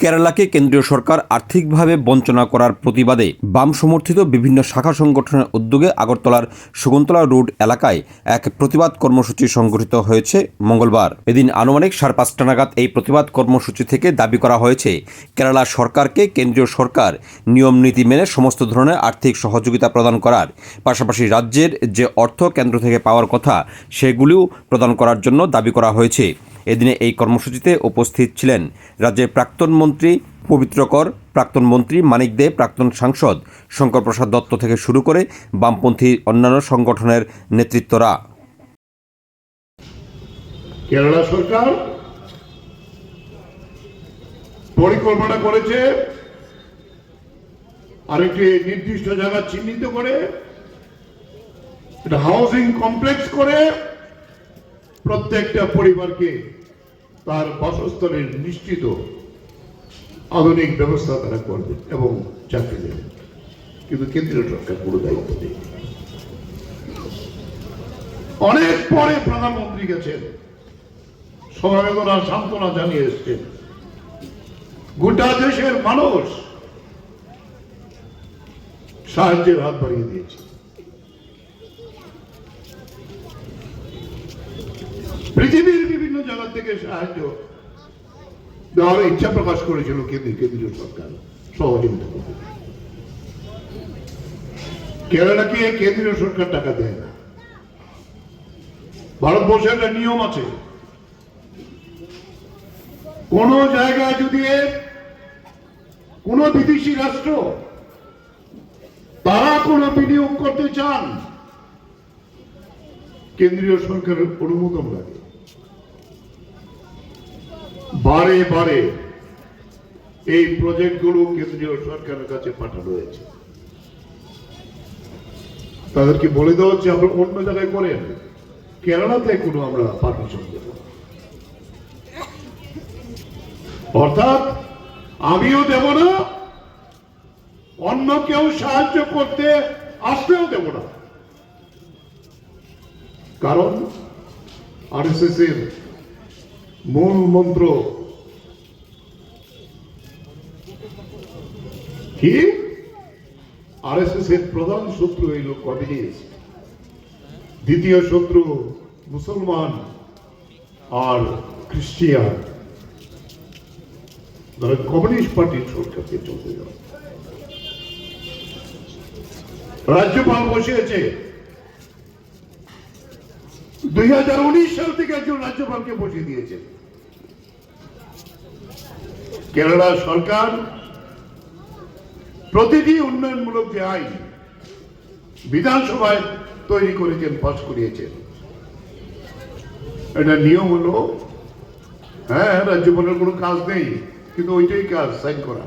কেরালাকে কেন্দ্রীয় সরকার আর্থিকভাবে বঞ্চনা করার প্রতিবাদে বাম সমর্থিত বিভিন্ন শাখা সংগঠনের উদ্যোগে আগরতলার শকুন্তলা রোড এলাকায় এক প্রতিবাদ কর্মসূচি সংগঠিত হয়েছে মঙ্গলবার। এদিন আনুমানিক সাড়ে পাঁচটা নাগাদ এই প্রতিবাদ কর্মসূচি থেকে দাবি করা হয়েছে, কেরালা সরকারকে কেন্দ্রীয় সরকার নিয়ম নীতি মেনে সমস্ত ধরনের আর্থিক সহযোগিতা প্রদান করার, পাশাপাশি রাজ্যের যে অর্থ কেন্দ্র থেকে পাওয়ার কথা সেগুলিও প্রদান করার জন্য দাবি করা হয়েছে। এদিনে এই কর্মসূচিতে উপস্থিত ছিলেন রাজ্যের প্রাক্তন মন্ত্রী পবিত্র কর প্রাক্তন মন্ত্রী মানিক দে, প্রাক্তন সাংসদ শঙ্কর প্রসাদ দত্ত থেকে শুরু করে বামপন্থী অন্যান্য সংগঠনের নেতৃত্বরা। কেরালা সরকার পরিকল্পনা করেছে আরেকটি নির্দিষ্ট জায়গা চিহ্নিত করে হাউজিং কমপ্লেক্স করে প্রত্যেকটা পরিবারকে তার বাসস্থলের নিশ্চিত আধুনিক ব্যবস্থা তারা করবে এবং চাকরি দেবে। কিন্তু কেন্দ্রীয় সরকার পুরো দায়িত্ব নেই অনেক পরে প্রধানমন্ত্রী গেছেন। সমবেদনা সান্ত্বনা জানিয়ে এসছেন। গোটা দেশের মানুষ সাহায্যের হাত বাড়িয়ে দিয়েছে। পৃথিবীর বিভিন্ন জায়গা থেকে সাহায্য দেওয়ার ইচ্ছা প্রকাশ করেছিল কেন্দ্রীয় সরকার। সহযোগিতা করতে কেরালাকে কেন্দ্রীয় সরকার টাকা দেয় না? ভারতবর্ষের একটা নিয়ম আছে। কোন জায়গায় যদি কোন বিদেশি রাষ্ট্র তারা কোন বিনিয়োগ করতে চান কেন্দ্রীয় সরকারের অনুমোদন লাগে। বারে বারে এই প্রজেক্টগুলো কেন্দ্রীয় সরকারের কাছে পাঠানো হয়েছে। তাদেরকে বলে দেওয়া হচ্ছে, আমরা অন্য জায়গায় করেন কেরালাতে কোনো আমরা পারমিশন দেব অর্থাৎ আমিও দেব না, অন্য কেউ সাহায্য করতে আসলেও দেব না। কারণ আরএসএস এর মূল মন্ত্র কি? আরএসএস এর প্রধান শত্রু হইল কমিউনিস্ট দ্বিতীয় শত্রু মুসলমান আর খ্রিস্টিয়ান। তারা কমিউনিস্ট পার্টির সরকারকে চলতে যাবে রাজ্যপাল বসিয়েছে দুই হাজার উনিশ সাল থেকে একজন রাজ্যপালকে বসিয়ে দিয়েছে। কেরালা সরকার প্রতিটি উন্নয়নমূলক যে আইন বিধানসভায় তৈরি করেছেন, পাশ করিয়েছেন। এটা নিয়ম হলো হ্যাঁ রাজ্যপালের কোনো কাজ নেই, কিন্তু ওইটাই কাজ, সাইন করা।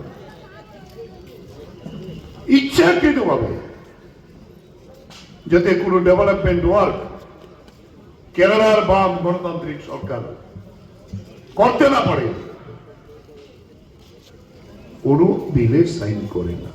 ইচ্ছাকৃত ভাবে যাতে কোনো ডেভেলপমেন্ট ওয়ার্ক কেরালার বাম গণতান্ত্রিক সরকার করতে না পারে কোনো বিলে সাইন করে না।